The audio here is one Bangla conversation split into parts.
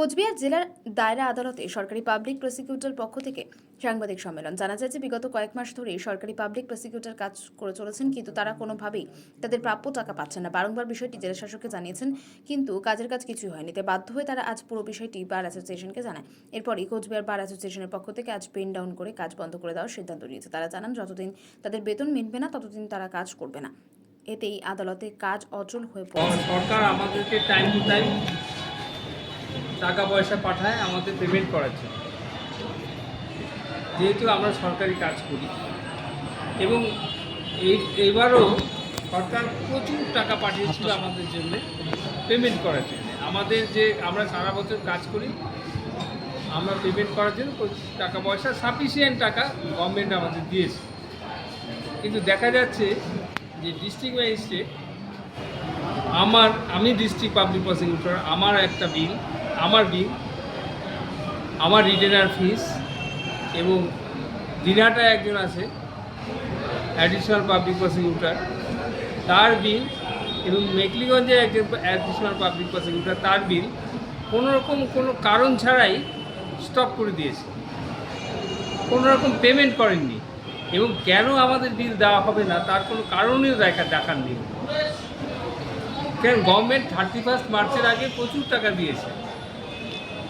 কোচবিহার জেলার দায়রা আদালতে সরকারি পাবলিক প্রসিকিউটর পক্ষ থেকে সাংবাদিক সম্মেলন। জানা যায় যে বিগত কয়েক মাস ধরেই সরকারি পাবলিক প্রসিকিউটর কাজ করে চলেছেন, কিন্তু তারা কোনোভাবেই তাদের প্রাপ্য টাকা পাচ্ছেন না। বারংবার বিষয়টি জেলা শাসককে জানিয়েছেন, কিন্তু কাজের কাজ কিছুই হয়নি। তাই বাধ্য হয়ে তারা আজ পুরো বিষয়টি বার অ্যাসোসিয়েশনকে জানায়। এরপরই কোচবিহার বার অ্যাসোসিয়েশনের পক্ষ থেকে আজ পেন ডাউন করে কাজ বন্ধ করে দেওয়ার সিদ্ধান্ত নিয়েছে। তারা জানান, যতদিন তাদের বেতন মিটবে না, ততদিন তারা কাজ করবে না। এতেই আদালতে কাজ অচল হয়ে পড়ে সরকার আমাদেরকে টাইম টু টাইম টাকা পয়সা পাঠায় আমাদের পেমেন্ট করার জন্য। যেহেতু আমরা সরকারি কাজ করি। এবং এই এবারও সরকার প্রচুর টাকা পাঠিয়েছিল আমাদের জন্য পেমেন্ট করার জন্য। আমাদের যে আমরা সারা বছর কাজ করি আমরা পেমেন্ট করার জন্য টাকা পয়সা সাফিসিয়েন্ট টাকা গভর্নমেন্ট আমাদের দিয়েছে। কিন্তু দেখা যাচ্ছে যে ডিস্ট্রিক্ট ম্যাজিস্ট্রেট আমার আমি ডিস্ট্রিক্ট পাবলিক প্রসিকিউটর আমার একটা বিল আমার বিল, আমার রিটেনার ফিস এবং দিনাটা একজন আছে অ্যাডিশনাল পাবলিক প্রসিকিউটার তার বিল এবং মেকলিগঞ্জে একজন অ্যাডিশনাল পাবলিক প্রসিকিউটার তার বিল কোনো রকম কোনো কারণ ছাড়াই স্টপ করে দিয়েছে। কোনো রকম পেমেন্ট করেননি এবং কেন আমাদের বিল দেওয়া হবে না, তার কোনো কারণেও দেখা দেখাননি। কেন গভর্নমেন্ট থার্টি ফার্স্ট মার্চের আগে প্রচুর টাকা দিয়েছে।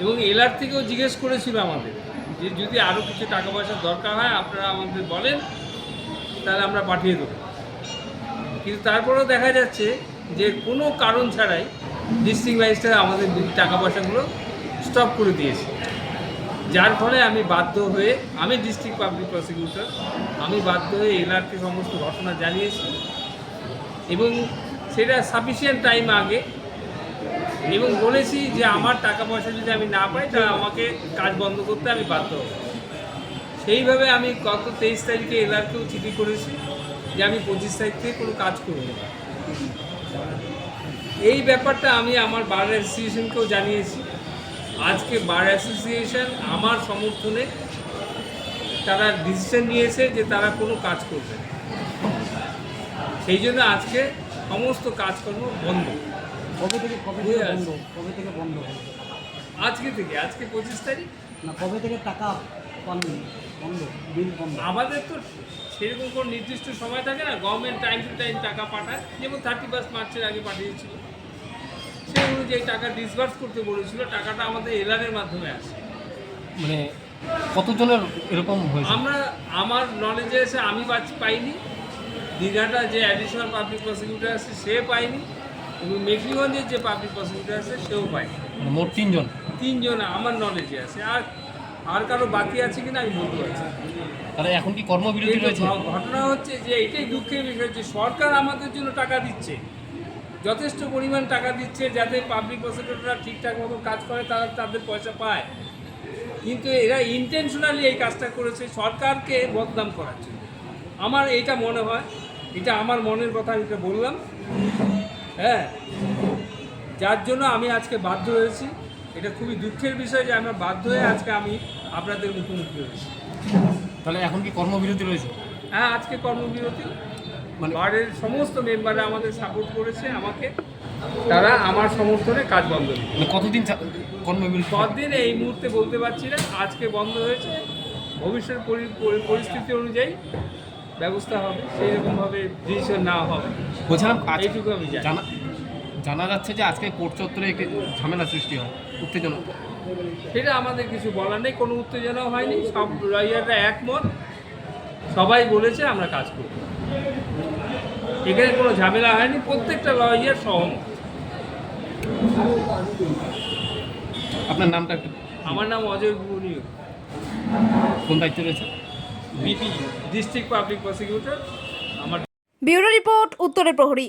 এবং এলআর থেকেও জিজ্ঞেস করেছিল আমাদের যে যদি আরও কিছু টাকা পয়সার দরকার হয়, আপনারা আমাদের বলেন, তাহলে আমরা পাঠিয়ে দেবো। কিন্তু তারপরেও দেখা যাচ্ছে যে কোনো কারণ ছাড়াই ডিস্ট্রিক্ট ম্যাজিস্ট্রেট আমাদের টাকা পয়সাগুলো স্টপ করে দিয়েছে। যার ফলে আমি বাধ্য হয়ে, আমি ডিস্ট্রিক্ট পাবলিক প্রসিকিউটর, আমি বাধ্য হয়ে এলআরকে সমস্ত ঘটনা জানিয়েছি এবং সেটা সাফিসিয়েন্ট টাইম আগে এবং বলেছি যে আমার টাকা পয়সা যদি আমি না পাই তাহলে আমাকে কাজ বন্ধ করতে আমি বাধ্য হব। সেইভাবে আমি গত তেইশ তারিখে এলআরকেও চিঠি করেছি যে আমি পঁচিশ তারিখ থেকে কোনো কাজ করব না। এই ব্যাপারটা আমি আমার বার অ্যাসোসিয়েশনকেও জানিয়েছি। আজকে বার অ্যাসোসিয়েশন আমার সমর্থনে তারা ডিসিশন নিয়েছে যে তারা কোনো কাজ করবে সেই জন্য আজকে সমস্ত কাজকর্ম বন্ধ। কবে থেকে কবে থেকে। বন্ধ? কবে থেকে বন্ধ? আজকে থেকে আজকে পঁচিশ তারিখ? না কবে থেকে টাকা পাননি? বন্ধ বিল বন্ধ। আমাদের তো সেরকম কোনো নির্দিষ্ট সময় থাকে না। গভর্নমেন্ট টাইম টু টাইম টাকা পাঠায়। যেমন থার্টি ফার্স্ট মার্চের আগে পাঠিয়েছিল। সেই অনুযায়ী টাকা ডিসবার্স করতে বলেছিল। টাকাটা আমাদের এলআরের মাধ্যমে আসে। মানে কতজনের এরকম হয়েছে? আমরা আমার নলেজে এসে আমি পাচ্ছি পাইনি। দীঘাটা যে অ্যাডিশনাল পাবলিক প্রসিকিউটর আছে সে পাইনি। এবং মেঘলিগঞ্জের যে পাবলিক প্রসিকিউটর আছে সেও পায়নি মানে মোট তিনজন? তিনজন আমার নলেজে আছে। আর আর কারও বাকি আছে কিনা আমি বলতে পারছি। তাহলে এখন কি কর্মবিরতি রয়েছে? ঘটনা হচ্ছে যে এটাই দুঃখের বিষয় যে সরকার আমাদের জন্য টাকা দিচ্ছে। যথেষ্ট পরিমাণ টাকা দিচ্ছে যাতে পাবলিক প্রসিকিউটররা ঠিকঠাক মতো কাজ করে তারা তাদের পয়সা পায়। কিন্তু এরা ইন্টেনশনালি এই কাজটা করেছে সরকারকে বদনাম করার জন্য। আমার এইটা মনে হয় এটা আমার মনের কথা আমি এটা বললাম। হ্যাঁ যার জন্য আমি আজকে বাধ্য হয়েছি। এটা খুবই দুঃখের বিষয় যে আমরা বাধ্য হয়ে আজকে আমি আপনাদের মুখোমুখি হয়েছি। তাহলে এখন কি কর্মবিরতি রয়েছে? হ্যাঁ আজকে কর্মবিরতি। মানে বারের সমস্ত মেম্বাররা আমাদের সাপোর্ট করেছে আমাকে। তারা আমার সমর্থনে কাজ বন্ধ মানে কতদিন কর্মবিরতি কতদিন এই মুহূর্তে বলতে পারছি না আজকে বন্ধ হয়েছে। ভবিষ্যৎ পরি- পরি- পরিস্থিতি অনুযায়ী ব্যবস্থা হবে সেই রকমভাবে ডিসিশন নেওয়া হবে। বলছিলাম এইটুকু আমি জানা। জানা যাচ্ছে যে আজকে কোর্ট চত্বরে একটি ঝামেলা সৃষ্টি হয় উত্তেজনা সেটা আমাদের কিছু বলার নেই কোনো উত্তেজনাও হয়নি সব লয়াররা একমত। সবাই বলেছে আমরা কাজ করব। এখানে কোনো ঝামেলা হয়নি প্রত্যেকটা লয়ার সহমত। আপনার নামটা একটু আমার নাম অজয় গুরুনিয় কোন দায়িত্ব রয়েছে বিপি ডিস্ট্রিক্ট পাবলিক প্রসিকিউটর আমার ব্যুরো রিপোর্ট উত্তরের প্রহরী।